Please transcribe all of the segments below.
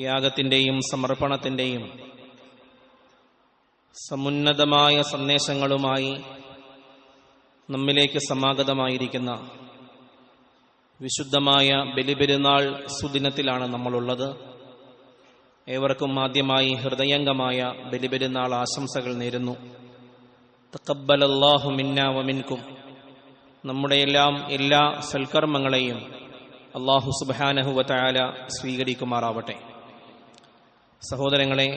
ത്യാഗത്തിന്റെയും സമർപ്പണത്തിന്റെയും സമുന്നതമായ സന്ദേശങ്ങളുമായി നമ്മിലേക്ക് സമാഗതമായിരിക്കുന്ന വിശുദ്ധമായ ബലിപെരുന്നാൾ സുദിനത്തിലാണ് നമ്മളുള്ളത്. ഏവർക്കും ആദ്യമായി ഹൃദയംഗമായ ബലിപെരുന്നാൾ ആശംസകൾ നേരുന്നു. തക്കബലല്ലാഹു മിന്ന വമിൻകും നമ്മുടെ എല്ലാം എല്ലാ സൽക്കർമ്മങ്ങളെയും അള്ളാഹു സുബാനഹുവല സ്വീകരിക്കുമാറാവട്ടെ. സഹോദരങ്ങളെ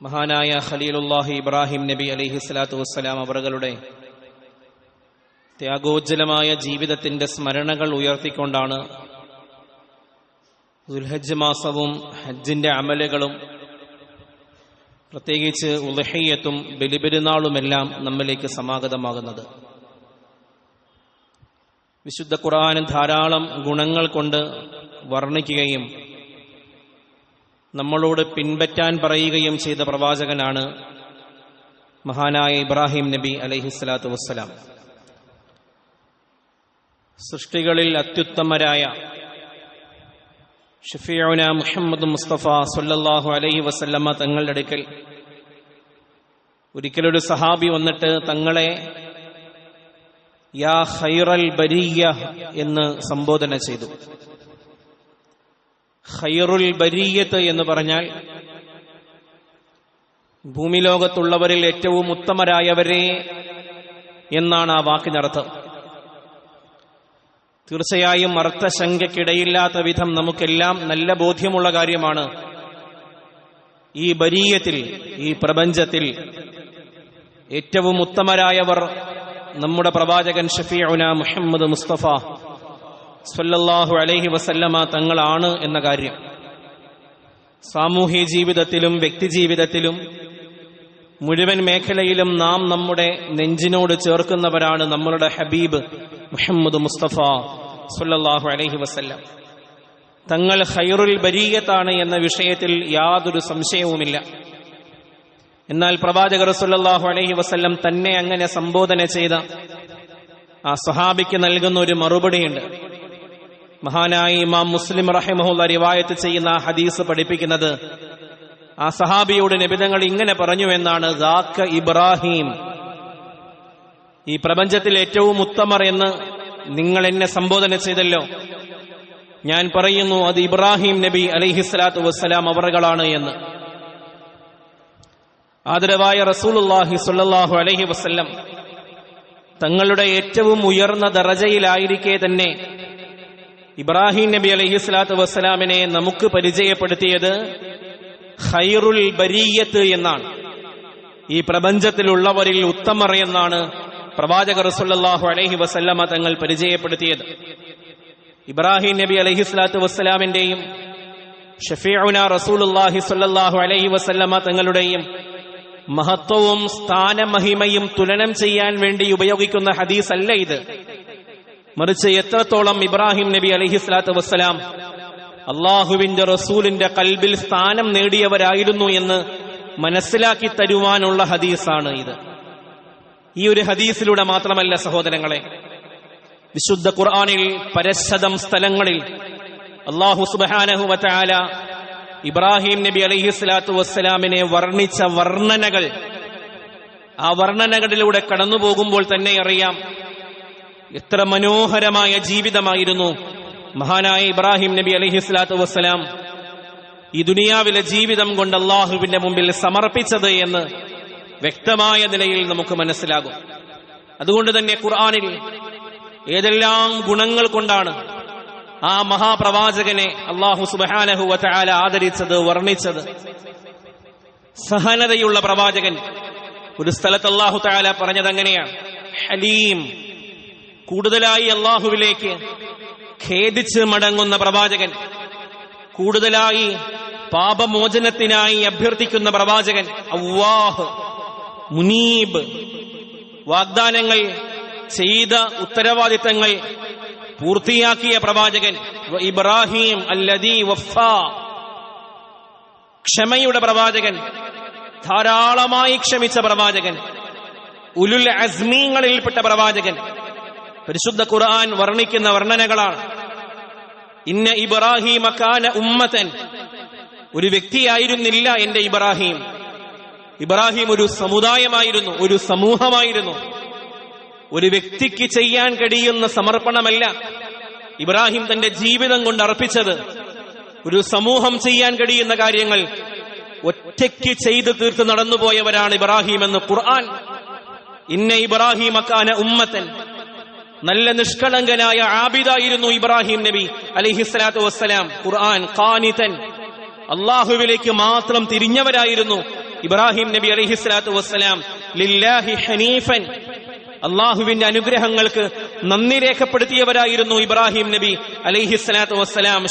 മഹാനായ ഖലീലുല്ലാഹി ഇബ്രാഹിം നബി അലിഹി സ്വലാത്തു വസ്സലാം അവറുകളുടെ ത്യാഗോജ്ജലമായ ജീവിതത്തിന്റെ സ്മരണകൾ ഉയർത്തിക്കൊണ്ടാണ് ദുൽഹജ്ജ് മാസവും ഹജ്ജിന്റെ അമലുകളും പ്രത്യേകിച്ച് ഉലഹയ്യത്തും ബലിപെരുന്നാളുമെല്ലാം നമ്മിലേക്ക് സമാഗതമാകുന്നത്. വിശുദ്ധ ഖുർആാനും ധാരാളം ഗുണങ്ങൾ കൊണ്ട് വർണിക്കുകയും നമ്മളോട് പിൻപറ്റാൻ പറയുകയും ചെയ്ത പ്രവാചകനാണ് മഹാനായ ഇബ്രാഹിം നബി അലൈഹിസ്സലാത്തു വസ്സലാം. സൃഷ്ടികളിൽ അത്യുത്തമരായ ഷഫിയോന മുഹമ്മദ് മുസ്തഫ സൊല്ലാഹു അലൈഹി വസല്ലമ്മ തങ്ങളുടെ അടുക്കൽ ഒരിക്കലൊരു സഹാബി വന്നിട്ട് തങ്ങളെ യാ ഖൈറൽ ബരിയ എന്ന് സംബോധന ചെയ്തു. ഖൈറുൽ ബരീയത്ത് എന്ന് പറഞ്ഞാൽ ഭൂമിലോകത്തുള്ളവരിൽ ഏറ്റവും ഉത്തമരായവരെ എന്നാണ് ആ വാക്കിനർത്ഥം. തീർച്ചയായും അർത്ഥശങ്കയ്ക്കിടയില്ലാത്ത വിധം നമുക്കെല്ലാം നല്ല ബോധ്യമുള്ള കാര്യമാണ് ഈ ബരീയത്തിൽ ഈ പ്രപഞ്ചത്തിൽ ഏറ്റവും ഉത്തമരായവർ നമ്മുടെ പ്രവാചകൻ ഷഫീഉന മുഹമ്മദ് മുസ്തഫ സല്ലല്ലാഹു അലൈഹി വസല്ലമ തങ്ങളാണ് എന്ന കാര്യം. സാമൂഹ്യ ജീവിതത്തിലും വ്യക്തി ജീവിതത്തിലും മുഴുവൻ മേഖലയിലും നാം നമ്മുടെ നെഞ്ചിനോട് ചേർക്കുന്നവരാണ് നമ്മളുടെ ഹബീബ് മുഹമ്മദ് മുസ്തഫ സല്ലല്ലാഹു അലൈഹി വസല്ലം. തങ്ങൾ ഖൈറുൽ ബരീയത്താണ് എന്ന വിഷയത്തിൽ യാതൊരു സംശയവുമില്ല. എന്നാൽ പ്രവാചകർ റസുല്ലാഹു അലൈഹി വസ്ല്ലം തന്നെ അങ്ങനെ സംബോധന ചെയ്ത ആ സഹാബിക്ക് നൽകുന്ന ഒരു മറുപടിയുണ്ട്. മഹാനായി ഇമാം മുസ്ലിം റഹിമഹുള്ള റിവായത്ത് ചെയ്യുന്ന ആ ഹദീസ് പഠിപ്പിക്കുന്നത് ആ സഹാബിയോട് നിബിധങ്ങൾ ഇങ്ങനെ പറഞ്ഞു എന്നാണ് ദാക്ക ഇബ്രാഹിം ഈ പ്രപഞ്ചത്തിൽ ഏറ്റവും ഉത്തമർ എന്ന് നിങ്ങൾ എന്നെ സംബോധന ചെയ്തല്ലോ. ഞാൻ പറയുന്നു അത് ഇബ്രാഹിം നബി അലിഹിസ്ലാത്തു വസ്സലാം അവറുകളാണ് എന്ന്. ആദരവായ റസൂലുല്ലാഹി സുല്ലാഹു അലഹി വസ്ല്ലം തങ്ങളുടെ ഏറ്റവും ഉയർന്ന ദറജയിലായിരിക്കെ തന്നെ ഇബ്രാഹിം നബി അലഹി സ്വലാത്തു വസ്സലാമിനെ നമുക്ക് പരിചയപ്പെടുത്തിയത് ഹൈറുൽ ബരീയത്ത് എന്നാണ്. ഈ പ്രപഞ്ചത്തിലുള്ളവരിൽ ഉത്തമർ എന്നാണ് പ്രവാചക സല്ലല്ലാഹു അലഹി വസല്ലമ തങ്ങൾ പരിചയപ്പെടുത്തിയത്. ഇബ്രാഹിം നബി അലഹി സ്വലാത്തു വസ്സലാമിന്റെയും ഷഫീഉന റസൂലുല്ലാഹി സ്വല്ലല്ലാഹു അലൈഹി വസല്ലമ തങ്ങളുടെയും മഹത്വവും സ്ഥാനമഹിമയും തുലനം ചെയ്യാൻ വേണ്ടി ഉപയോഗിക്കുന്ന ഹദീസ് അല്ല ഇത്? മറിച്ച് എത്രത്തോളം ഇബ്രാഹിം നബി അലഹി സ്വലാത്തു വസ്സലാം അള്ളാഹുവിന്റെ റസൂലിന്റെ കൽബിൽ സ്ഥാനം നേടിയവരായിരുന്നു എന്ന് മനസ്സിലാക്കി തരുവാനുള്ള ഹദീസാണ് ഇത്. ഈ ഒരു ഹദീസിലൂടെ മാത്രമല്ല സഹോദരങ്ങളെ വിശുദ്ധ ഖുർആാനിൽ പരശതം സ്ഥലങ്ങളിൽ അള്ളാഹു സുബാനഹു വറ്റാല ഇബ്രാഹിം നബി അലൈഹി സ്വലാത്തു വസ്സലാമിനെ വർണിച്ച വർണനകൾ. ആ വർണനകളിലൂടെ കടന്നു പോകുമ്പോൾ തന്നെ അറിയാം എത്ര മനോഹരമായ ജീവിതമായിരുന്നു മഹാനായ ഇബ്രാഹിം നബി അലൈഹി സ്വലാത്തു വസ്സലാം. ഈ ദുനിയാവിലെ ജീവിതം കൊണ്ട് അള്ളാഹുവിന്റെ മുമ്പിൽ സമർപ്പിച്ചത് എന്ന് വ്യക്തമായ നിലയിൽ നമുക്ക് മനസ്സിലാകും. അതുകൊണ്ട് തന്നെ ഖുർആാനിൽ ഏതെല്ലാം ഗുണങ്ങൾ കൊണ്ടാണ് ആ മഹാപ്രവാചകനെ അള്ളാഹു സുബാനഹു വറ്റാല ആദരിച്ചത് വർണിച്ചത്. സഹനതയുള്ള പ്രവാചകൻ ഒരു സ്ഥലത്ത് അള്ളാഹു താല പറഞ്ഞത് അങ്ങനെയാണ്. ഹലീം. കൂടുതലായി അള്ളാഹുവിലേക്ക് ഖേദിച്ച് മടങ്ങുന്ന പ്രവാചകൻ. കൂടുതലായി പാപമോചനത്തിനായി അഭ്യർത്ഥിക്കുന്ന പ്രവാചകൻ അവ്വാഹ് മുനീബ്. വാഗ്ദാനങ്ങൾ ചെയ്ത ഉത്തരവാദിത്തങ്ങൾ പൂർത്തിയാക്കിയ പ്രവാചകൻ ഇബ്രാഹിം അല്ലദീ വഫ ക്ഷമയുടെ പ്രവാചകൻ ധാരാളമായി ക്ഷമിച്ച പ്രവാചകൻ ഉലുൽ അസ്മീങ്ങളിൽപ്പെട്ട പ്രവാചകൻ പരിശുദ്ധ ഖുർആൻ വർണിക്കുന്ന വർണനകളാണ്. ഇന്ന ഇബ്രാഹിം അക്കാന ഉമ്മത്തൻ ഒരു വ്യക്തിയായിരുന്നില്ല എന്റെ ഇബ്രാഹിം. ഇബ്രാഹിം ഒരു സമുദായമായിരുന്നു ഒരു സമൂഹമായിരുന്നു. ഒരു വ്യക്തിക്ക് ചെയ്യാൻ കഴിയുന്ന സമർപ്പണമല്ല ഇബ്രാഹിം തന്റെ ജീവിതം കൊണ്ട് അർപ്പിച്ചത്. ഒരു സമൂഹം ചെയ്യാൻ കഴിയുന്ന കാര്യങ്ങൾ ഒറ്റയ്ക്ക് ചെയ്തു തീർത്ത് നടന്നുപോയവരാണ് ഇബ്രാഹിം എന്ന് ഖുർആൻ. ഇന്ന ഇബ്രാഹിം അക്കാന ഉമ്മത്തൻ. നല്ല നിഷ്കളങ്കനായ ആബിദായിരുന്നു ഇബ്രാഹിം നബി അലിഹിസ്ലാത്തു വസ്സലാം. ഖുർആൻ ഖാനിതൻ. അള്ളാഹുവിലേക്ക് മാത്രം തിരിഞ്ഞവരായിരുന്നു ഇബ്രാഹിം നബി അലിഹിസ്ലാത്തു വസ്സലാം. ലില്ലാഹി ഹനീഫൻ. അള്ളാഹുവിന്റെ അനുഗ്രഹങ്ങൾക്ക് നന്ദി രേഖപ്പെടുത്തിയവരായിരുന്നു ഇബ്രാഹിം നബി അലിഹിസ്ലാത്തു വസ്സലാം.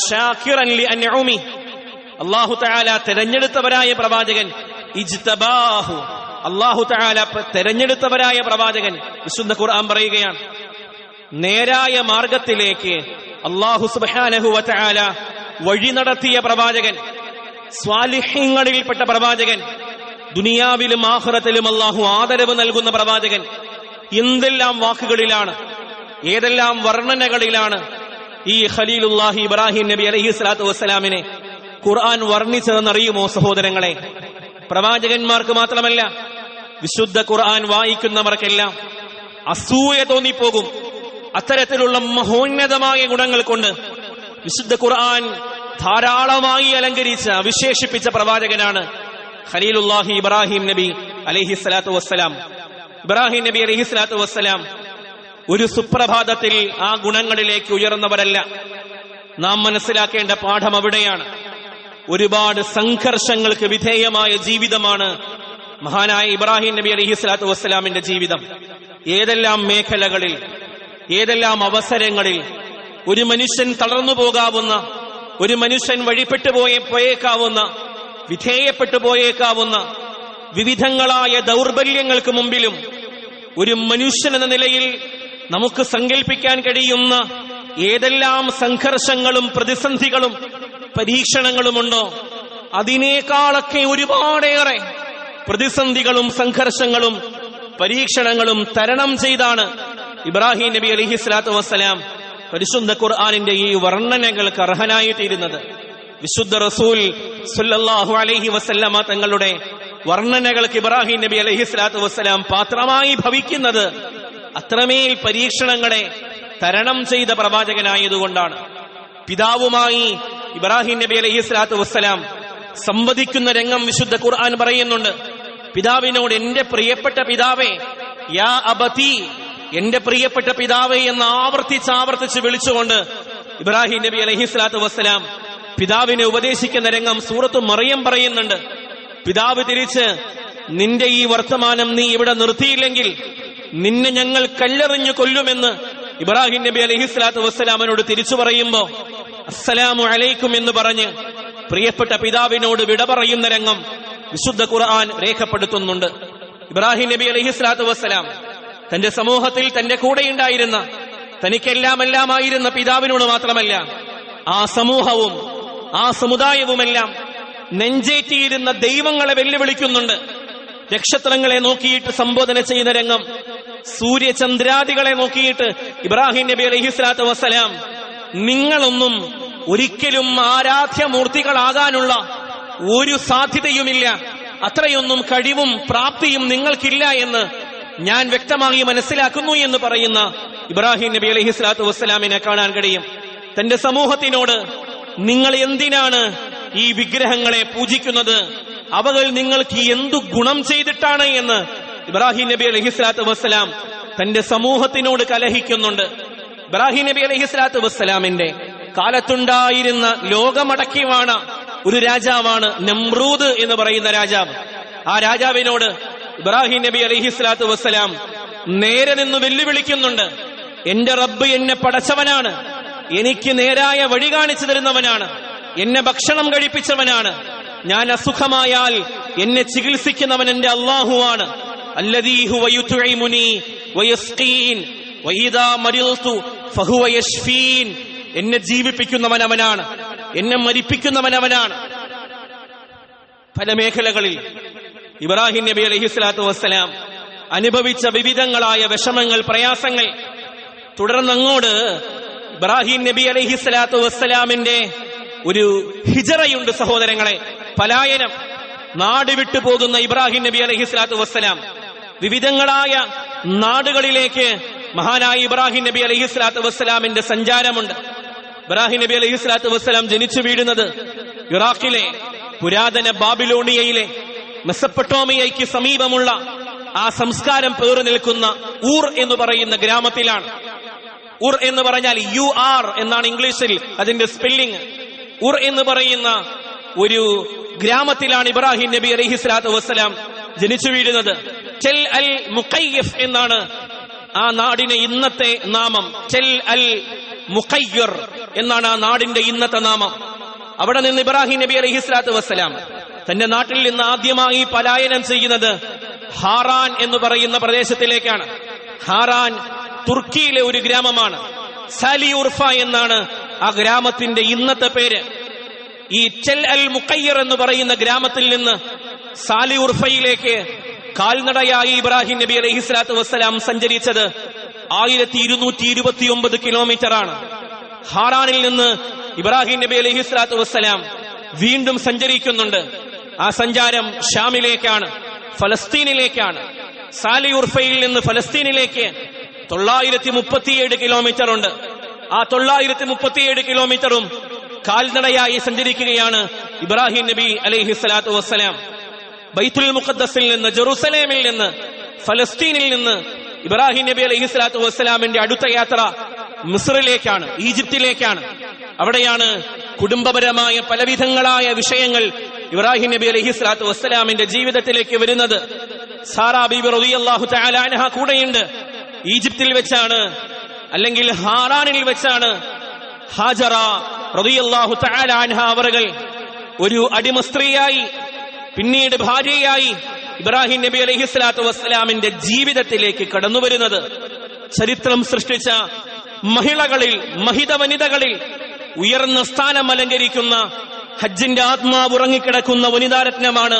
അള്ളാഹു തആല തെരഞ്ഞെടുത്തവരായ പ്രവാചകൻ ഇജ്തബാഹു. അള്ളാഹു തആല തെരഞ്ഞെടുത്തവരായ പ്രവാചകൻ വിശുദ്ധ ഖുർആൻ പറയുകയാണ്. നേരായ മാർഗത്തിലേക്ക് അള്ളാഹു സുബാനഹു വതആല വഴി നടത്തിയ പ്രവാചകൻ സ്വാലിഹ്യങ്ങളിൽപ്പെട്ട പ്രവാചകൻ ദുനിയാവിലും ആഖിറത്തിലും അള്ളാഹു ആദരവ് നൽകുന്ന പ്രവാചകൻ എന്തെല്ലാം വാക്കുകളിലാണ് ഏതെല്ലാം വർണനകളിലാണ് ഈ ഖലീലുല്ലാഹി ഇബ്രാഹിം നബി അലഹി സ്വലാത്തു വസ്സലാമിനെ ഖുർആൻ വർണിച്ചതെന്നറിയുമോ സഹോദരങ്ങളെ? പ്രവാചകന്മാർക്ക് മാത്രമല്ല വിശുദ്ധ ഖുർആൻ വായിക്കുന്നവർക്കെല്ലാം അസൂയ തോന്നിപ്പോകും. അത്തരത്തിലുള്ള മഹോന്നതമായ ഗുണങ്ങൾ കൊണ്ട് വിശുദ്ധ ഖുർആൻ ധാരാളമായി അലങ്കരിച്ച വിശേഷിപ്പിച്ച പ്രവാചകനാണ് ഖലീലുല്ലാഹി ഇബ്രാഹിം നബി അലഹി സ്വലാത്തു വസ്സലാം. ഇബ്രാഹിം നബി അലഹി സ്വലാത്തു വസ്സലാം ഒരു സുപ്രഭാതത്തിൽ ആ ഗുണങ്ങളിലേക്ക് ഉയർന്നവരല്ല. നാം മനസ്സിലാക്കേണ്ട പാഠം അവിടെയാണ്. ഒരുപാട് സംഘർഷങ്ങൾക്ക് വിധേയമായ ജീവിതമാണ് മഹാനായ ഇബ്രാഹിം നബി അലഹി സ്വലാത്തു വസ്സലാമിന്റെ ജീവിതം. ഏതെല്ലാം മേഖലകളിൽ ഏതെല്ലാം അവസരങ്ങളിൽ ഒരു മനുഷ്യൻ തളർന്നു പോകാവുന്ന ഒരു മനുഷ്യൻ വഴിപ്പെട്ടു പോയ പോയേക്കാവുന്ന വിധേയപ്പെട്ടു പോയേക്കാവുന്ന വിവിധങ്ങളായ ദൗർബല്യങ്ങൾക്ക് മുമ്പിലും ഒരു മനുഷ്യൻ എന്ന നിലയിൽ നമുക്ക് സങ്കല്പിക്കാൻ കഴിയുന്ന ഏതെല്ലാം സംഘർഷങ്ങളും പ്രതിസന്ധികളും പരീക്ഷണങ്ങളുമുണ്ടോ? അതിനേക്കാളൊക്കെ ഒരുപാടേറെ പ്രതിസന്ധികളും സംഘർഷങ്ങളും പരീക്ഷണങ്ങളും തരണം ചെയ്താണ് ഇബ്രാഹിം നബി അലഹി സ്വലാത്തു വസ്സലാം പരിശുദ്ധ ഖുർആാനിന്റെ ഈ വർണനകൾക്ക് അർഹനായിത്തീരുന്നത് വിശുദ്ധ റസൂൽ സുല്ലാഹു അലൈഹി വസല്ലമ തങ്ങളുടെ വർണനകൾക്ക് ഇബ്രാഹിം നബി അലഹി സ്വലാത്തു വസ്സലാം പാത്രമായി ഭവിക്കുന്നത് അത്രമേൽ പരീക്ഷണങ്ങളെ തരണം ചെയ്ത പ്രവാചകനായതുകൊണ്ടാണ്. പിതാവുമായി ഇബ്രാഹിം നബി അലഹി സ്വലാത്തു വസ്സലാം സംവദിക്കുന്ന രംഗം വിശുദ്ധ ഖുർആൻ പറയുന്നുണ്ട്. പിതാവിനോട് എന്റെ പ്രിയപ്പെട്ട പിതാവേ യാ അബതി എന്റെ പ്രിയപ്പെട്ട പിതാവേ എന്ന് ആവർത്തിച്ച് ആവർത്തിച്ച് വിളിച്ചുകൊണ്ട് ഇബ്രാഹിം നബി അലഹി സ്വലാത്തു വസ്സലാം പിതാവിനെ ഉപദേശിക്കുന്ന രംഗം സൂറത്ത് മറിയം പറയുന്നുണ്ട്. പിതാവ് തിരിച്ച് നിന്റെ ഈ വർത്തമാനം നീ ഇവിടെ നിർത്തിയില്ലെങ്കിൽ നിന്നെ ഞങ്ങൾ കല്ലെറിഞ്ഞു കൊല്ലുമെന്ന് ഇബ്രാഹിം നബി അലഹി സ്വലാത്തു വസ്സലാമനോട് തിരിച്ചു പറയുമ്പോ അസ്സലാമു അലൈക്കും എന്ന് പറഞ്ഞ് പ്രിയപ്പെട്ട പിതാവിനോട് വിട പറയുന്ന രംഗം വിശുദ്ധ ഖുർആൻ രേഖപ്പെടുത്തുന്നുണ്ട്. ഇബ്രാഹിം നബി അലഹി സ്വലാത്തു വസ്സലാം തന്റെ സമൂഹത്തിൽ തന്റെ കൂടെയുണ്ടായിരുന്ന തനിക്കെല്ലാം എല്ലാമായിരുന്ന പിതാവിനോട് മാത്രമല്ല ആ സമൂഹവും ആ സമുദായവുമെല്ലാം നെഞ്ചേറ്റിയിരുന്ന ദൈവങ്ങളെ വെല്ലുവിളിക്കുന്നുണ്ട്. നക്ഷത്രങ്ങളെ നോക്കിയിട്ട് സംബോധന ചെയ്യുന്ന രംഗം സൂര്യചന്ദ്രാദികളെ നോക്കിയിട്ട് ഇബ്രാഹിം നബി അലഹിസ്ലാത്തു വസ്സലാം നിങ്ങളൊന്നും ഒരിക്കലും ആരാധ്യ മൂർത്തികളാകാനുള്ള ഒരു സാധ്യതയുമില്ല. അത്രയൊന്നും കഴിവും പ്രാപ്തിയും നിങ്ങൾക്കില്ല എന്ന് ഞാൻ വ്യക്തമായി മനസ്സിലാക്കുന്നു എന്ന് പറയുന്ന ഇബ്രാഹിം നബി അലഹി സ്വലാത്തു വസ്സലാമിനെ കാണാൻ കഴിയും. തന്റെ സമൂഹത്തിനോട് നിങ്ങൾ എന്തിനാണ് ഈ വിഗ്രഹങ്ങളെ പൂജിക്കുന്നത് അവകൾ നിങ്ങൾക്ക് എന്തു ഗുണം ചെയ്തിട്ടാണ് എന്ന് ഇബ്രാഹിം നബി അലഹിസ്ലാത്തു വസ്സലാം തന്റെ സമൂഹത്തിനോട് കലഹിക്കുന്നുണ്ട്. ഇബ്രാഹിം നബി അലഹിസ്ലാത്തു വസ്സലാമിന്റെ കാലത്തുണ്ടായിരുന്ന ലോകമടക്കിവാണ് ഒരു രാജാവാണ് നമ്രൂദ് എന്ന് പറയുന്ന രാജാവ്. ആ രാജാവിനോട് ഇബ്രാഹിം നബി അലഹിസ്ലാത്തു വസ്സലാം നേരെ നിന്ന് വെല്ലുവിളിക്കുന്നുണ്ട്. എന്റെ റബ്ബ് എന്നെ പടച്ചവനാണ്. എനിക്ക് നേരായ വഴി കാണിച്ചു തരുന്നവനാണ്. എന്നെ ഭക്ഷണം കഴിപ്പിച്ചവനാണ്. ഞാൻ അസുഖമായാൽ എന്നെ ചികിത്സിക്കുന്നവൻ എന്റെ അള്ളാഹുവാണ് എന്നെ ജീവിപ്പിക്കുന്നവൻ അവനാണ് എന്നെ മരിപ്പിക്കുന്നവൻ അവനാണ് പല മേഖലകളിൽ ഇബ്രാഹിം നബി അലഹി സ്വലാത്തു വസ്സലാം അനുഭവിച്ച വിവിധങ്ങളായ വിഷമങ്ങൾ പ്രയാസങ്ങൾ. തുടർന്നങ്ങോട് ഇബ്രാഹിം നബി അലഹി സ്വലാത്തു വസ്സലാമിന്റെ ഒരു ഹിജറയുണ്ട് സഹോദരങ്ങളെ. പലായനം. നാട് വിട്ടു പോകുന്ന ഇബ്രാഹിം നബി അലഹി സ്വലാത്തു വസ്സലാം. വിവിധങ്ങളായ നാടുകളിലേക്ക് മഹാനായ ഇബ്രാഹിം നബി അലഹി സ്വലാത്തു വസ്സലാമിന്റെ സഞ്ചാരമുണ്ട്. ഇബ്രാഹിം നബി അലഹി സ്വലാത്തു വസ്സലാം ജനിച്ചു വീഴുന്നത് ഇറാഖിലെ പുരാതന ബാബിലോണിയയിലെ മെസ്സപ്പട്ടോമിയയ്ക്ക് സമീപമുള്ള ആ സംസ്കാരം പേറി നിൽക്കുന്ന ഊർ എന്ന് പറയുന്ന ഗ്രാമത്തിലാണ്. ഉർ എന്ന് പറഞ്ഞാൽ യു ആർ എന്നാണ് ഇംഗ്ലീഷിൽ അതിന്റെ സ്പെല്ലിംഗ് ഉർ എന്ന് പറയുന്ന ഒരു ഗ്രാമത്തിലാണ് ഇബ്രാഹിം നബി അലഹി സ്വലാത്തു വസ്സലാം ജനിച്ചു വീഴുന്നത്. ചെൽ അൽ മുഖയ്യഫ് എന്നാണ് ആ നാടിന് ഇന്നത്തെ നാമം. ചെൽ അൽ മുഖയ്യർ എന്നാണ് ആ നാടിന്റെ ഇന്നത്തെ നാമം. അവിടെ നിന്ന് ഇബ്രാഹിം നബി അലഹി സ്വലാത്തു വസ്സലാം തന്റെ നാട്ടിൽ നിന്ന് ആദ്യമായി പലായനം ചെയ്യുന്നത് ഹാറാൻ എന്ന് പറയുന്ന പ്രദേശത്തിലേക്കാണ്. ഹാറാൻ തുർക്കിയിലെ ഒരു ഗ്രാമമാണ്. സാലി ഉർഫ എന്നാണ് ആ ഗ്രാമത്തിന്റെ ഇന്നത്തെ പേര് ഈ ചെൽ അൽ മുക്കയ്യർ എന്ന് പറയുന്ന ഗ്രാമത്തിൽ നിന്ന് സാലി ഉർഫയിലേക്ക് കാൽനടയായി ഇബ്രാഹിം നബി അലൈഹി സ്വലാത്തു വസ്സലാം സഞ്ചരിച്ചത് ആയിരത്തി ഇരുന്നൂറ്റി ഇരുപത്തി ഒമ്പത് കിലോമീറ്റർ ആണ് ഹാറാനിൽ നിന്ന് ഇബ്രാഹിം നബി അലൈഹി സ്വലാത്തു വസ്സലാം വീണ്ടും സഞ്ചരിക്കുന്നുണ്ട്. ആ സഞ്ചാരം ഷാമിലേക്കാണ് ഫലസ്തീനിലേക്കാണ്. സാലി ഉർഫയിൽ നിന്ന് ഫലസ്തീനിലേക്ക് തൊള്ളായിരത്തി മുപ്പത്തിയേഴ് കിലോമീറ്റർ ഉണ്ട് ആ തൊള്ളായിരത്തി മുപ്പത്തിയേഴ് കിലോമീറ്ററും കാൽനടയായി സഞ്ചരിക്കുകയാണ് ഇബ്രാഹിം നബി അലൈഹി സ്വലാത്തു വസ്സലാം. ബൈത്തുൽ മുഖദ്ദസിൽ നിന്ന് ജെറുസലേമിൽ നിന്ന് ഫലസ്തീനിൽ നിന്ന് ഇബ്രാഹിം നബി അലൈഹി സ്വലാത്തു വസ്സലാമിന്റെ അടുത്ത യാത്ര മിസ്റിലേക്കാണ് ഈജിപ്തിലേക്കാണ്. അവിടെയാണ് കുടുംബപരമായ പലവിധങ്ങളായ വിഷയങ്ങൾ ഇബ്രാഹിം നബി അലൈഹി സ്വലാത്തു വസ്സലാമിന്റെ ജീവിതത്തിലേക്ക് വരുന്നത്. സാറാ ബീബി റളിയല്ലാഹു തആല അൻഹ കൂടെയുണ്ട്. ഈജിപ്തിൽ വെച്ചാണ് അല്ലെങ്കിൽ ഹാറാനിൽ വെച്ചാണ് ഹാജറ റബിയല്ലാഹു തആല അൻഹ അവറുകൾ ഒരു അടിമ സ്ത്രീയായി പിന്നീട് ഭാര്യയായി ഇബ്രാഹിം നബി അലൈഹി സ്വലാത്തു വസ്സലാമിന്റെ ജീവിതത്തിലേക്ക് കടന്നു വരുന്നത് ചരിത്രം സൃഷ്ടിച്ച മഹിളകളിൽ മഹിത വനിതകളിൽ ഉയർന്ന സ്ഥാനം അലങ്കരിക്കുന്ന ഹജ്ജിന്റെ ആത്മാവ് ഉറങ്ങിക്കിടക്കുന്ന വനിതാരത്നമാണ്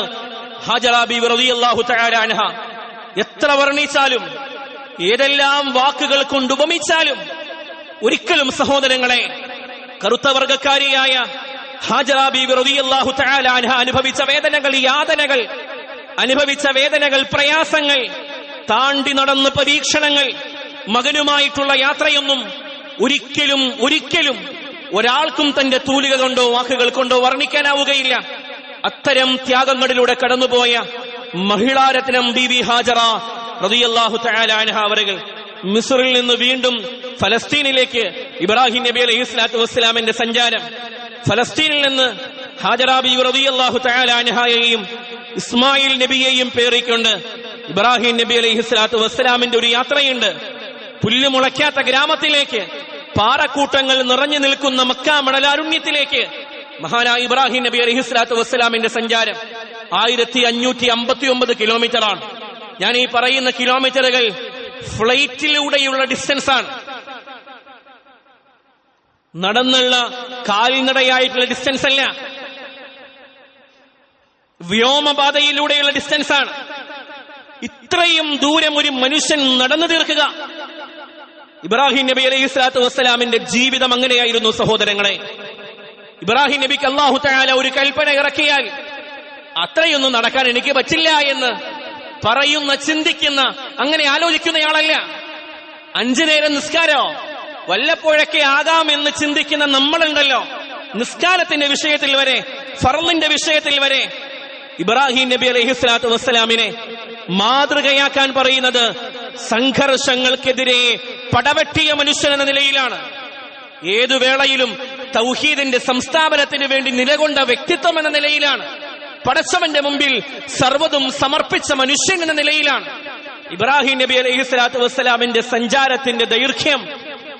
ഹാജറാബി റബിയല്ലാഹു റളിയല്ലാഹു തആല അൻഹ. എത്ര വർണിച്ചാലും ഏതെല്ലാം വാക്കുകൾ കൊണ്ട് ഉപമിച്ചാലും ഒരിക്കലും സഹോദരങ്ങളെ കറുത്ത വർഗക്കാരിയായ അനുഭവിച്ച വേദനകൾ യാതനകൾ അനുഭവിച്ച വേദനകൾ പ്രയാസങ്ങൾ താണ്ടി നടന്ന പരീക്ഷണങ്ങൾ മകനുമായിട്ടുള്ള യാത്രയൊന്നും ഒരിക്കലും ഒരിക്കലും ഒരാൾക്കും തന്റെ തൂലിക കൊണ്ടോ വാക്കുകൾ കൊണ്ടോ വർണിക്കാനാവുകയില്ല. അത്തരം ത്യാഗങ്ങളിലൂടെ കടന്നുപോയ മഹിളാരത്നം ബി വി ഹാജറ അവരുകൾ മിസ്റിൽ നിന്ന് വീണ്ടും ഫലസ്തീനിലേക്ക് ഇബ്രാഹിം നബി അലൈഹി സ്വലാത്തു വസ്സലാമിന്റെ സഞ്ചാരം. ഫലസ്തീനിൽ നിന്ന് ഹാജറാബി തആല അൻഹയെയും ഇസ്മായിൽ നബിയെയും പേറിക്കൊണ്ട് ഇബ്രാഹിം നബി അലൈഹി സ്വലാത്തു വസ്സലാമിന്റെ ഒരു യാത്രയുണ്ട്. പുല്ല് മുളയ്ക്കാത്ത ഗ്രാമത്തിലേക്ക് പാറക്കൂട്ടങ്ങൾ നിറഞ്ഞു നിൽക്കുന്ന മക്ക മണലാരുണ്യത്തിലേക്ക് മഹാനായ ഇബ്രാഹിം നബി അലഹി സ്വലാത്തു വസ്സലാമിന്റെ സഞ്ചാരം ആയിരത്തി അഞ്ഞൂറ്റി അമ്പത്തി ഒമ്പത് കിലോമീറ്റർ ആണ് ഞാൻ ഈ പറയുന്ന കിലോമീറ്ററുകൾ ഫ്ലൈറ്റിലൂടെയുള്ള ഡിസ്റ്റൻസ് ആണ് നടന്നുള്ള കാൽനടയായിട്ടുള്ള ഡിസ്റ്റൻസ് അല്ല വ്യോമപാതയിലൂടെയുള്ള ഡിസ്റ്റൻസ് ആണ് ഇത്രയും ദൂരം ഒരു മനുഷ്യൻ നടന്നു തീർക്കുക. ഇബ്രാഹിം നബി അലൈഹി സ്വലാത്തു വസ്സലാമിന്റെ ജീവിതം അങ്ങനെയായിരുന്നു സഹോദരങ്ങളെ. ഇബ്രാഹിം നബിക്ക് അള്ളാഹു തആല ഒരു കൽപ്പന ഇറക്കിയാൽ അത്രയൊന്നും നടക്കാൻ എനിക്ക് പറ്റില്ല എന്ന് പറയുന്ന ചിന്തിക്കുന്ന അങ്ങനെ ആലോചിക്കുന്നയാളല്ല. അഞ്ചു നേരം നിസ്കാരോ? വല്ലപ്പോഴൊക്കെ ആകാം എന്ന് ചിന്തിക്കുന്ന നമ്മളുണ്ടല്ലോ. നിസ്കാരത്തിന്റെ വിഷയത്തിൽ വരെ ഫറലിന്റെ വിഷയത്തിൽ വരെ ഇബ്രാഹിം നബി അലൈഹി സ്വലാത്തു വസ്സലാമിനെ മാതൃകയാക്കാൻ പറയുന്നത് സംഘർഷങ്ങൾക്കെതിരെ പടവെട്ടിയ മനുഷ്യൻ എന്ന നിലയിലാണ്. ഏതു വേളയിലും തൗഹീദിന്റെ സംസ്ഥാപനത്തിന് വേണ്ടി നിലകൊണ്ട വ്യക്തിത്വം എന്ന നിലയിലാണ്. പടച്ചവന്റെ മുമ്പിൽ സർവതും സമർപ്പിച്ച മനുഷ്യൻ എന്ന നിലയിലാണ്. ഇബ്രാഹിം നബി അലൈഹി സ്വലാത്തു വസ്സലാമിന്റെ സഞ്ചാരത്തിന്റെ ദൈർഘ്യം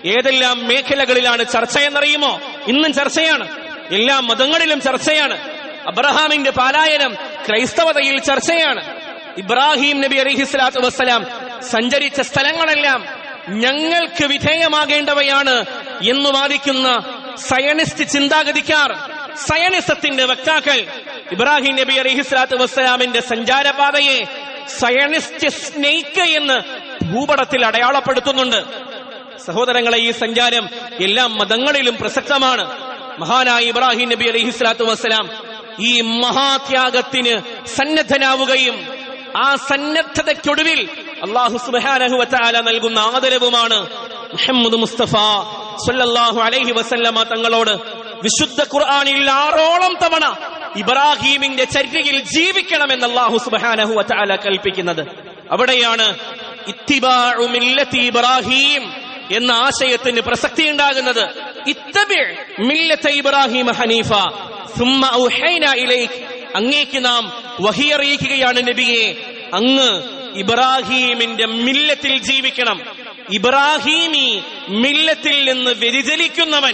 ഏതെല്ലാം മേഖലകളിലാണ് ചർച്ചയെന്നറിയുമോ? ഇന്നും ചർച്ചയാണ്. എല്ലാ മതങ്ങളിലും ചർച്ചയാണ്. അബ്രഹാമിന്റെ പാലായനം ക്രൈസ്തവതയിൽ ചർച്ചയാണ്. ഇബ്രാഹിം നബി അലൈഹി സ്വലാത്തു വസ്സലാം സഞ്ചരിച്ച സ്ഥലങ്ങളെല്ലാം ഞങ്ങൾക്ക് വിധേയമാകേണ്ടവയാണ് എന്ന് വാദിക്കുന്ന സയനിസ്റ്റ് ചിന്താഗതിക്കാർ സയനിസത്തിന്റെ വക്താക്കൾ ഇബ്രാഹിം നബി അലൈഹി സ്വലാത്തു വസ്സലാമിന്റെ സഞ്ചാരപാതയെ സയനിസ്റ്റ് സ്നേക്ക് എന്ന് ഭൂപടത്തിൽ അടയാളപ്പെടുത്തുന്നുണ്ട്. സഹോദരങ്ങളെ ഈ സഞ്ചാരം എല്ലാ മതങ്ങളിലും പ്രസക്തമാണ്. മഹാനായ ഇബ്രാഹിം നബി അലിഹിസ്ലാത്തു വസ്സലാം ഈ മഹാത്യാഗത്തിന് സന്നദ്ധനാവുകയും ആ സന്നദ്ധതയ്ക്കൊടുവിൽ അള്ളാഹു സുബ്ഹാനഹു വതആല നൽകുന്ന ആദരവുമാണ് മുഹമ്മദ് മുസ്തഫ സല്ലല്ലാഹു അലൈഹി വസല്ലമ തങ്ങളോട് വിശുദ്ധ ഖുർആാനിൽ ആറോളം തവണ ഇബ്രാഹീമിന്റെ ചര്യയിൽ ജീവിക്കണമെന്ന് അള്ളാഹു സുബാനഹു വതആല കൽപ്പിക്കുന്നത്. അവിടെയാണ് ഇബ്രാഹീം എന്ന ആശയത്തിന് പ്രസക്തി ഉണ്ടാകുന്നത്. ഇബ്രാഹിം ഹനീഫ. അങ്ങേക്ക് നാം വഹിയറിയിക്കുകയാണ് നബിയെ. അങ്ങ് ഇബ്രാഹീമിന്റെ മില്ലത്തിൽ ജീവിക്കണം. ഇബ്രാഹീമി മില്ലത്തിൽ നിന്ന് വ്യതിചലിക്കുന്നവൻ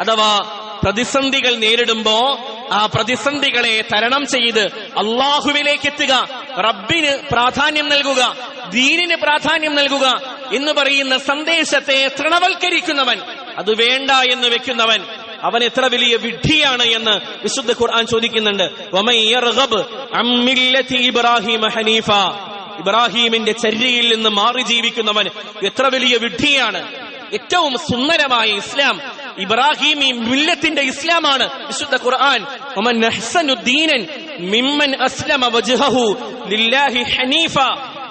അഥവാ പ്രതിസന്ധികൾ നേരിടുമ്പോ ആ പ്രതിസന്ധികളെ തരണം ചെയ്ത് അള്ളാഹുവിലേക്ക് എത്തുക റബ്ബിന് പ്രാധാന്യം നൽകുക ദീനിന് പ്രാധാന്യം നൽകുക എന്ന് പറയുന്ന സന്ദേശത്തെ തൃണവൽക്കരിക്കുന്നവൻ അത് വേണ്ട എന്ന് വെക്കുന്നവൻ അവൻ എത്ര വലിയ വിഡ്ഢിയാണ് എന്ന് വിശുദ്ധ ഖുർആൻ ചോദിക്കുന്നുണ്ട്. ഇബ്രാഹിമ ഹനീഫ. ഇബ്രാഹീമിന്റെ ചര്യയിൽ നിന്ന് മാറി ജീവിക്കുന്നവൻ എത്ര വലിയ വിഡ്ഢിയാണ്. ഏറ്റവും സുന്ദരമായ ഇസ്ലാം ഇബ്രാഹിം ഈ മില്ലത്തിന്റെ ഇസ്ലാമാണ്. വിശുദ്ധ ഖുർആൻ. മിമ്മൻ അസ്ലമ വജ്ഹഹു ലില്ലാഹി ഹനീഫ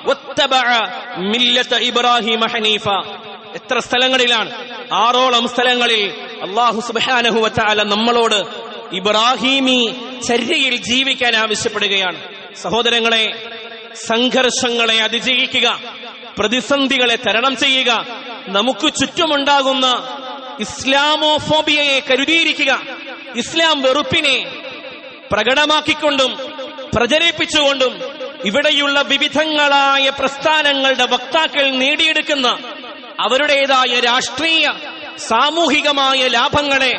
വത്തബഅ മില്ലത ഇബ്രാഹിമ ഹനീഫ. എത്ര സ്ഥലങ്ങളിലാണ്? ആറോളം സ്ഥലങ്ങളിൽ അള്ളാഹു സുബാനഹു വതആല നമ്മളോട് ഇബ്രാഹിമി ചര്യയിൽ ജീവിക്കാൻ ആവശ്യപ്പെടുകയാണ്. സഹോദരങ്ങളെ സംഘർഷങ്ങളെ അതിജീവിക്കുക പ്രതിസന്ധികളെ തരണം ചെയ്യുക. നമുക്ക് ചുറ്റുമുണ്ടാകുന്ന ഇസ്ലാമോഫോബിയയെ കരുതിയിരിക്കുക. ഇസ്ലാം വെറുപ്പിനെ പ്രകടമാക്കിക്കൊണ്ടും പ്രചരിപ്പിച്ചുകൊണ്ടും ഇവിടെയുള്ള വിവിധങ്ങളായ പ്രസ്ഥാനങ്ങളുടെ വക്താക്കൾ നേടിയെടുക്കുന്ന അവരുടേതായ രാഷ്ട്രീയ സാമൂഹികമായ ലാഭങ്ങളെ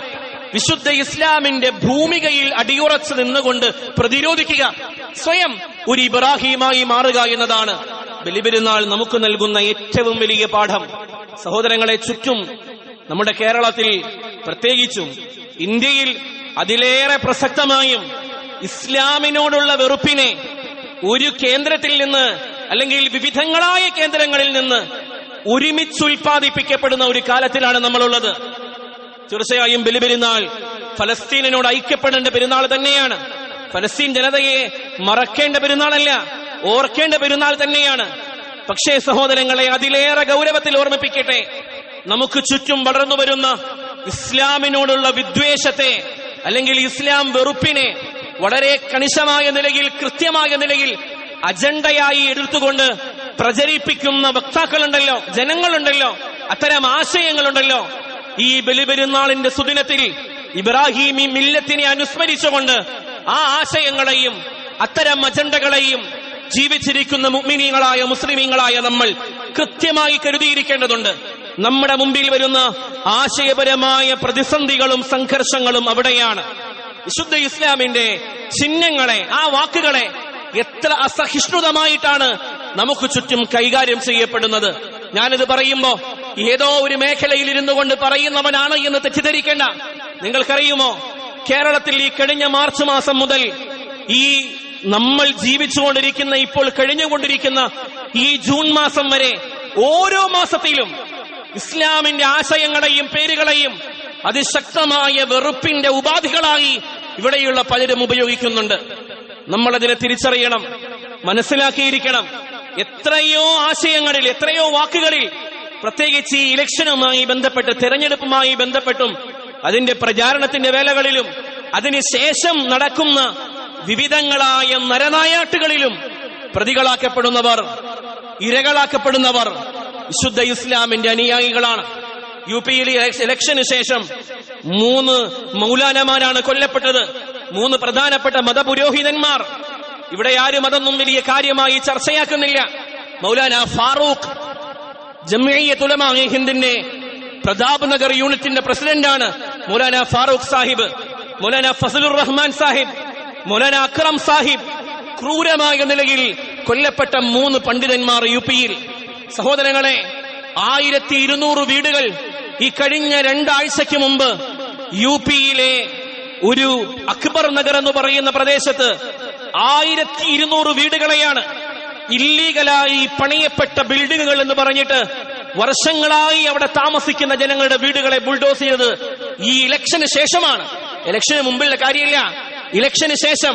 വിശുദ്ധ ഇസ്ലാമിന്റെ ഭൂമികയിൽ അടിയുറച്ചു നിന്നുകൊണ്ട് പ്രതിരോധിക്കുക. സ്വയം ഒരു ഇബ്രാഹീമായി മാറുക എന്നതാണ് ബലിപെരുന്നാൾ നമുക്ക് നൽകുന്ന ഏറ്റവും വലിയ പാഠം. സഹോദരങ്ങളെ ചുറ്റും നമ്മുടെ കേരളത്തിൽ പ്രത്യേകിച്ചും ഇന്ത്യയിൽ അതിലേറെ പ്രസക്തമായും ഇസ്ലാമിനോടുള്ള വെറുപ്പിനെ ഒരു കേന്ദ്രത്തിൽ നിന്ന് അല്ലെങ്കിൽ വിവിധങ്ങളായ കേന്ദ്രങ്ങളിൽ നിന്ന് ഒരുമിച്ച് ഉൽപ്പാദിപ്പിക്കപ്പെടുന്ന ഒരു കാലത്തിലാണ് നമ്മളുള്ളത്. തീർച്ചയായും ബലിപെരുന്നാൾ ഫലസ്തീനോട് ഐക്യപ്പെടേണ്ട പെരുന്നാൾ തന്നെയാണ്. ഫലസ്തീൻ ജനതയെ മറക്കേണ്ട പെരുന്നാളല്ല ഓർക്കേണ്ട പെരുന്നാൾ തന്നെയാണ്. പക്ഷേ സഹോദരങ്ങളെ അതിലേറെ ഗൗരവത്തിൽ ഓർമ്മിപ്പിക്കട്ടെ നമുക്ക് ചുറ്റും വളർന്നു വരുന്ന ഇസ്ലാമിനോടുള്ള വിദ്വേഷത്തെ അല്ലെങ്കിൽ ഇസ്ലാം വെറുപ്പിനെ വളരെ കണിശമായ നിലയിൽ കൃത്യമായ നിലയിൽ അജണ്ടയായി എടുത്തുകൊണ്ട് പ്രചരിപ്പിക്കുന്ന വക്താക്കളുണ്ടല്ലോ ജനങ്ങളുണ്ടല്ലോ അത്തരം ആശയങ്ങളുണ്ടല്ലോ. ഈ ബലിപെരുന്നാളിന്റെ സുദിനത്തിൽ ഇബ്രാഹിമി മില്ലത്തിനെ അനുസ്മരിച്ചുകൊണ്ട് ആ ആശയങ്ങളെയും അത്തരം അജണ്ടകളെയും ജീവിച്ചിരിക്കുന്ന മുഗ്മിനീങ്ങളായ മുസ്ലിമീങ്ങളായ നമ്മൾ കൃത്യമായി കരുതിയിരിക്കേണ്ടതുണ്ട്. നമ്മുടെ മുമ്പിൽ വരുന്ന ആശയപരമായ പ്രതിസന്ധികളും സംഘർഷങ്ങളും അവിടെയാണ്. വിശുദ്ധ ഇസ്ലാമിന്റെ ചിഹ്നങ്ങളെ ആ വാക്കുകളെ എത്ര അസഹിഷ്ണുതമായിട്ടാണ് നമുക്ക് ചുറ്റും കൈകാര്യം ചെയ്യപ്പെടുന്നത്. ഞാനിത് പറയുമ്പോ ഏതോ ഒരു മേഖലയിൽ ഇരുന്നു കൊണ്ട് പറയുന്നവനാണ് എന്ന് തെറ്റിദ്ധരിക്കേണ്ട. നിങ്ങൾക്കറിയുമോ? കേരളത്തിൽ ഈ കഴിഞ്ഞ മാർച്ച് മാസം മുതൽ ഈ നമ്മൾ ജീവിച്ചുകൊണ്ടിരിക്കുന്ന ഇപ്പോൾ കഴിഞ്ഞുകൊണ്ടിരിക്കുന്ന ഈ ജൂൺ മാസം വരെ ഓരോ മാസത്തിലും ഇസ്ലാമിന്റെ ആശയങ്ങളെയും പേരുകളെയും അതിശക്തമായ വെറുപ്പിന്റെ ഉപാധികളായി ഇവിടെയുള്ള പലരും ഉപയോഗിക്കുന്നുണ്ട്. നമ്മളതിനെ തിരിച്ചറിയണം മനസ്സിലാക്കിയിരിക്കണം. എത്രയോ ആശയങ്ങളിൽ എത്രയോ വാക്കുകളിൽ പ്രത്യേകിച്ച് ഈ ഇലക്ഷനുമായി ബന്ധപ്പെട്ട് തെരഞ്ഞെടുപ്പുമായി ബന്ധപ്പെട്ടും അതിന്റെ പ്രചാരണത്തിന്റെ വേലകളിലും അതിനുശേഷം നടക്കുന്ന വിവിധങ്ങളായ നരനായാട്ടുകളിലും പ്രതികളാക്കപ്പെടുന്നവർ ഇരകളാക്കപ്പെടുന്നവർ വിശുദ്ധ ഇസ്ലാമിന്റെ അനുയായികളാണ്. യു പിയിലെ ഇലക്ഷന് ശേഷം മൂന്ന് മൗലാനമാരാണ് കൊല്ലപ്പെട്ടത്. മൂന്ന് പ്രധാനപ്പെട്ട മതപുരോഹിതന്മാർ. ഇവിടെ ആരും അതൊന്നും വലിയ കാര്യമായി ചർച്ചയാക്കുന്നില്ല. മൗലാന ഫാറൂഖ് ജമിയത്തുലമ ഹിന്ദിന്റെ പ്രതാപ് നഗർ യൂണിറ്റിന്റെ പ്രസിഡന്റാണ് മൗലാന ഫാറൂഖ് സാഹിബ് മൗലാന ഫസലുർ റഹ്മാൻ സാഹിബ് മൗലാന അക്രം സാഹിബ് ക്രൂരമായ നിലയിൽ കൊല്ലപ്പെട്ട മൂന്ന് പണ്ഡിതന്മാർ യു പിയിൽ സഹോദരങ്ങളെ ആയിരത്തി ഇരുന്നൂറ് വീടുകൾ ഈ കഴിഞ്ഞ രണ്ടാഴ്ചയ്ക്ക് മുമ്പ് യു പിയിലെ ഒരു അക്ബർ നഗർ എന്ന് പറയുന്ന പ്രദേശത്ത് ആയിരത്തി ഇരുന്നൂറ് വീടുകളെയാണ് ഇല്ലീഗലായി പണിയപ്പെട്ട ബിൽഡിങ്ങുകൾ എന്ന് പറഞ്ഞിട്ട് വർഷങ്ങളായി അവിടെ താമസിക്കുന്ന ജനങ്ങളുടെ വീടുകളെ ബുൾഡോസ് ചെയ്തത് ഈ ഇലക്ഷന് ശേഷമാണ്. ഇലക്ഷന് മുമ്പിലുള്ള കാര്യമില്ല. ഇലക്ഷന് ശേഷം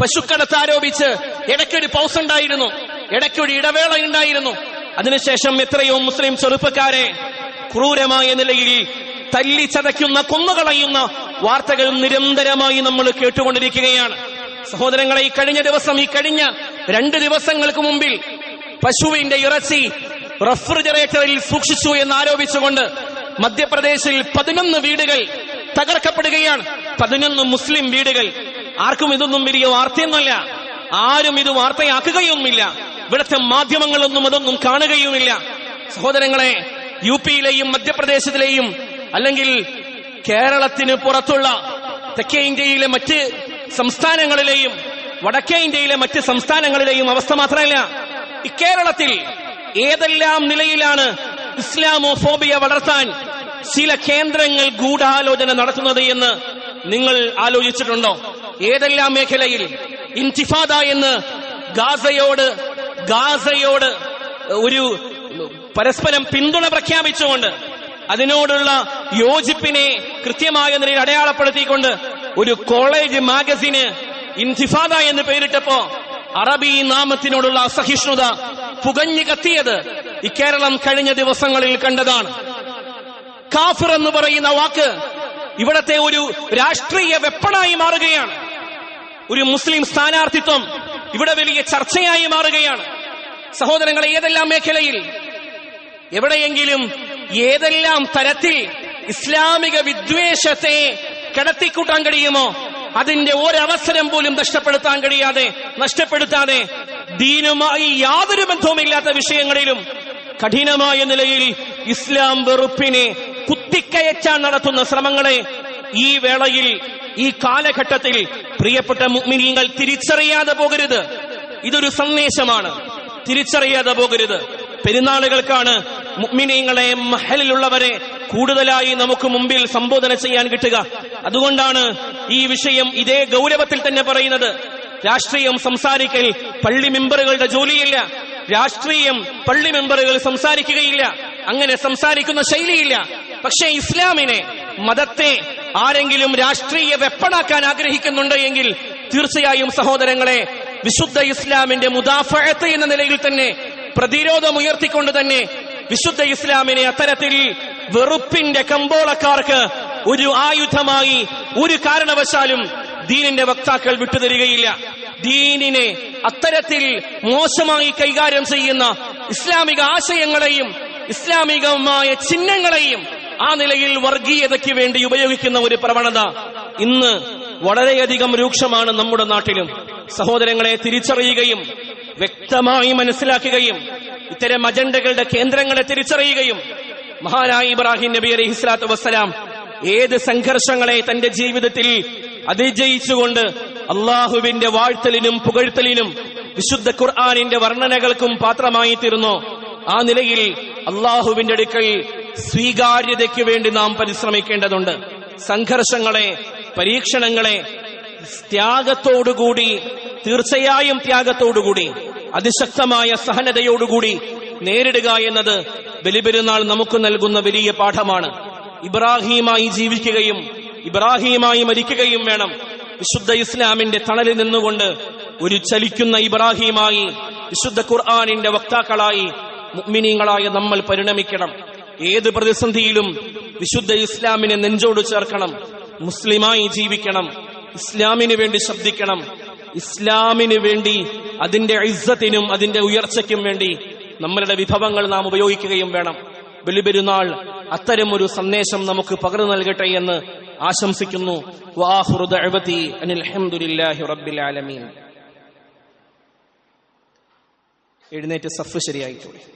പശുക്കടത്ത് ആരോപിച്ച് ഇടയ്ക്കൊരു പൗസ് ഉണ്ടായിരുന്നു ഇടയ്ക്കൊരു ഇടവേള ഉണ്ടായിരുന്നു അതിനുശേഷം എത്രയോ മുസ്ലിം ചെറുപ്പക്കാരെ ക്രൂരമായ നിലയിൽ തല്ലി ചതയ്ക്കുന്ന കൊന്നുകളയുന്ന വാർത്തകൾ നിരന്തരമായി നമ്മൾ കേട്ടുകൊണ്ടിരിക്കുകയാണ്. സഹോദരങ്ങളെ ഈ കഴിഞ്ഞ ദിവസം ഈ കഴിഞ്ഞ രണ്ട് ദിവസങ്ങൾക്ക് മുമ്പിൽ പശുവിന്റെ ഇറച്ചി റെഫ്രിജറേറ്ററിൽ സൂക്ഷിച്ചു എന്ന് ആരോപിച്ചുകൊണ്ട് മധ്യപ്രദേശിൽ പതിനൊന്ന് വീടുകൾ തകർക്കപ്പെടുകയാണ്. പതിനൊന്ന് മുസ്ലിം വീടുകൾ. ആർക്കും ഇതൊന്നും വലിയ വാർത്തയൊന്നുമല്ല. ആരും ഇത് വാർത്തയാക്കുകയൊന്നുമില്ല. ഇവിടുത്തെ മാധ്യമങ്ങളൊന്നും അതൊന്നും കാണുകയുമില്ല. സഹോദരങ്ങളെ യു പിയിലെയും മധ്യപ്രദേശത്തിലെയും അല്ലെങ്കിൽ കേരളത്തിന് പുറത്തുള്ള തെക്കേ ഇന്ത്യയിലെ മറ്റ് സംസ്ഥാനങ്ങളിലെയും വടക്കേ ഇന്ത്യയിലെ മറ്റ് സംസ്ഥാനങ്ങളിലെയും അവസ്ഥ മാത്രമല്ല. ഇക്കേരളത്തിൽ ഏതെല്ലാം നിലയിലാണ് ഇസ്ലാമോഫോബിയ വളർത്താൻ ചില കേന്ദ്രങ്ങൾ ഗൂഢാലോചന നടത്തുന്നത് എന്ന് നിങ്ങൾ ആലോചിച്ചിട്ടുണ്ടോ? ഏതെല്ലാം മേഖലയിൽ ഇൻതിഫാദ എന്ന് ഗാസയോട് ഗാസയോട് ഒരു പരസ്പരം പിന്തുണ പ്രഖ്യാപിച്ചുകൊണ്ട് അതിനോടുള്ള യോജിപ്പിനെ കൃത്യമായ നിലയിൽ അടയാളപ്പെടുത്തിക്കൊണ്ട് ഒരു കോളേജ് മാഗസിന് ഇൻതിഫാദ എന്ന് പേരിട്ടപ്പോ അറബി നാമത്തിനോടുള്ള അസഹിഷ്ണുത പുകഞ്ഞു കത്തിയത് കേരളം കഴിഞ്ഞ ദിവസങ്ങളിൽ കണ്ടതാണ്. കാഫിർ എന്ന് പറയുന്ന വാക്ക് ഇവിടത്തെ ഒരു രാഷ്ട്രീയ വെപ്പണായി മാറുകയാണ്. ഒരു മുസ്ലിം സ്ഥാനാർത്ഥിത്വം ഇവിടെ വലിയ ചർച്ചയായി മാറുകയാണ്. സഹോദരങ്ങളെ ഏതെല്ലാം മേഖലയിൽ? എവിടെയെങ്കിലും ഏതെല്ലാം തരത്തിൽ ഇസ്ലാമിക വിദ്വേഷത്തെ കിടത്തിക്കൂട്ടാൻ കഴിയുമോ? അതിന്റെ ഒരവസരം പോലും നഷ്ടപ്പെടുത്താൻ കഴിയാതെ നഷ്ടപ്പെടുത്താതെ ദീനുമായി യാതൊരു ബന്ധവുമില്ലാത്ത വിഷയങ്ങളിലും കഠിനമായ നിലയിൽ ഇസ്ലാം വെറുപ്പിനെ കുത്തിക്കയറ്റാൻ നടത്തുന്ന ശ്രമങ്ങളെ ഈ വേളയിൽ ഈ കാലഘട്ടത്തിൽ പ്രിയപ്പെട്ട മുഗ്മിനീങ്ങൾ തിരിച്ചറിയാതെ പോകരുത്. ഇതൊരു സന്ദേശമാണ്. തിരിച്ചറിയാതെ പോകരുത്. പെരുന്നാളുകൾക്കാണ് മുഗ്മിനീങ്ങളെ മഹലിലുള്ളവരെ കൂടുതലായി നമുക്ക് മുമ്പിൽ സംബോധന ചെയ്യാൻ കിട്ടുക. അതുകൊണ്ടാണ് ഈ വിഷയം ഇതേ ഗൗരവത്തിൽ തന്നെ പറയുന്നത്. രാഷ്ട്രീയം സംസാരിക്കൽ പള്ളി മെമ്പറുകളുടെ ജോലിയില്ല. രാഷ്ട്രീയം പള്ളി മെമ്പറുകൾ സംസാരിക്കുകയില്ല. അങ്ങനെ സംസാരിക്കുന്ന ശൈലിയില്ല. പക്ഷേ ഇസ്ലാമിനെ മതത്തെ ആരെങ്കിലും രാഷ്ട്രീയ വെപ്പണാക്കാൻ ആഗ്രഹിക്കുന്നുണ്ട് എങ്കിൽ തീർച്ചയായും സഹോദരങ്ങളെ വിശുദ്ധ ഇസ്ലാമിന്റെ മുദാഫഴത്ത് എന്ന നിലയിൽ തന്നെ പ്രതിരോധം ഉയർത്തിക്കൊണ്ട് തന്നെ വിശുദ്ധ ഇസ്ലാമിനെ അത്തരത്തിൽ വെറുപ്പിന്റെ കമ്പോളക്കാർക്ക് ഒരു ആയുധമായി ഒരു കാരണവശാലും ദീനിന്റെ വക്താക്കൾ വിട്ടുതരികയില്ല. ദീനിനെ അത്തരത്തിൽ മോശമായി കൈകാര്യം ചെയ്യുന്ന ഇസ്ലാമിക ആശയങ്ങളെയും ഇസ്ലാമികമായ ചിഹ്നങ്ങളെയും ആ നിലയിൽ വർഗീയതയ്ക്ക് വേണ്ടി ഉപയോഗിക്കുന്ന ഒരു പ്രവണത ഇന്ന് വളരെയധികം രൂക്ഷമാണ് നമ്മുടെ നാട്ടിലും. സഹോദരങ്ങളെ തിരിച്ചറിയുകയും വ്യക്തമായി മനസ്സിലാക്കുകയും ഇത്തരം അജണ്ടകളുടെ കേന്ദ്രങ്ങളെ തിരിച്ചറിയുകയും മഹാനായ ഇബ്രാഹിം നബി അലൈഹി സ്വലാത്തു വസ്സലാം ഏത് സംഘർഷങ്ങളെ തന്റെ ജീവിതത്തിൽ അതിജയിച്ചുകൊണ്ട് അള്ളാഹുവിന്റെ വാഴ്ത്തലിനും പുകഴ്ത്തലിനും വിശുദ്ധ ഖുർആാനിന്റെ വർണനകൾക്കും പാത്രമായി തീർന്നു? ആ നിലയിൽ അള്ളാഹുവിന്റെ അടുക്കൽ സ്വീകാര്യതയ്ക്ക് വേണ്ടി നാം പരിശ്രമിക്കേണ്ടതുണ്ട്. സംഘർഷങ്ങളെ പരീക്ഷണങ്ങളെ ത്യാഗത്തോടുകൂടി തീർച്ചയായും ത്യാഗത്തോടുകൂടി അതിശക്തമായ സഹനതയോടുകൂടി നേരിടുക എന്നത് ബലിപെരുന്നാൾ നമുക്ക് നൽകുന്ന വലിയ പാഠമാണ്. ഇബ്രാഹീമായി ജീവിക്കുകയും ഇബ്രാഹീമായി മരിക്കുകയും വേണം. വിശുദ്ധ ഇസ്ലാമിന്റെ തണലിൽ നിന്നുകൊണ്ട് ഒരു ചലിക്കുന്ന ഇബ്രാഹീമായി വിശുദ്ധ ഖുർആാനിന്റെ വക്താക്കളായി മുഗ്മിനീങ്ങളായ നമ്മൾ പരിണമിക്കണം. ഏത് പ്രതിസന്ധിയിലും വിശുദ്ധ ഇസ്ലാമിനെ നെഞ്ചോട് ചേർക്കണം. മുസ്ലിമായി ജീവിക്കണം. ഇസ്ലാമിന് വേണ്ടി ശബ്ദിക്കണം ഇസ്ലാമിന് വേണ്ടി അതിന്റെ ഇസ്സത്തിനും അതിന്റെ ഉയർച്ചയ്ക്കും വേണ്ടി നമ്മളുടെ വിഭവങ്ങൾ നാം ഉപയോഗിക്കുകയും വേണം. ബലിപെരുന്നാൾ അത്തരം ഒരു സന്ദേശം നമുക്ക് പകർന്നു നൽകട്ടെ എന്ന് ആശംസിക്കുന്നു. എഴുന്നേറ്റ് സഫ് ശരിയായിക്കോളെ.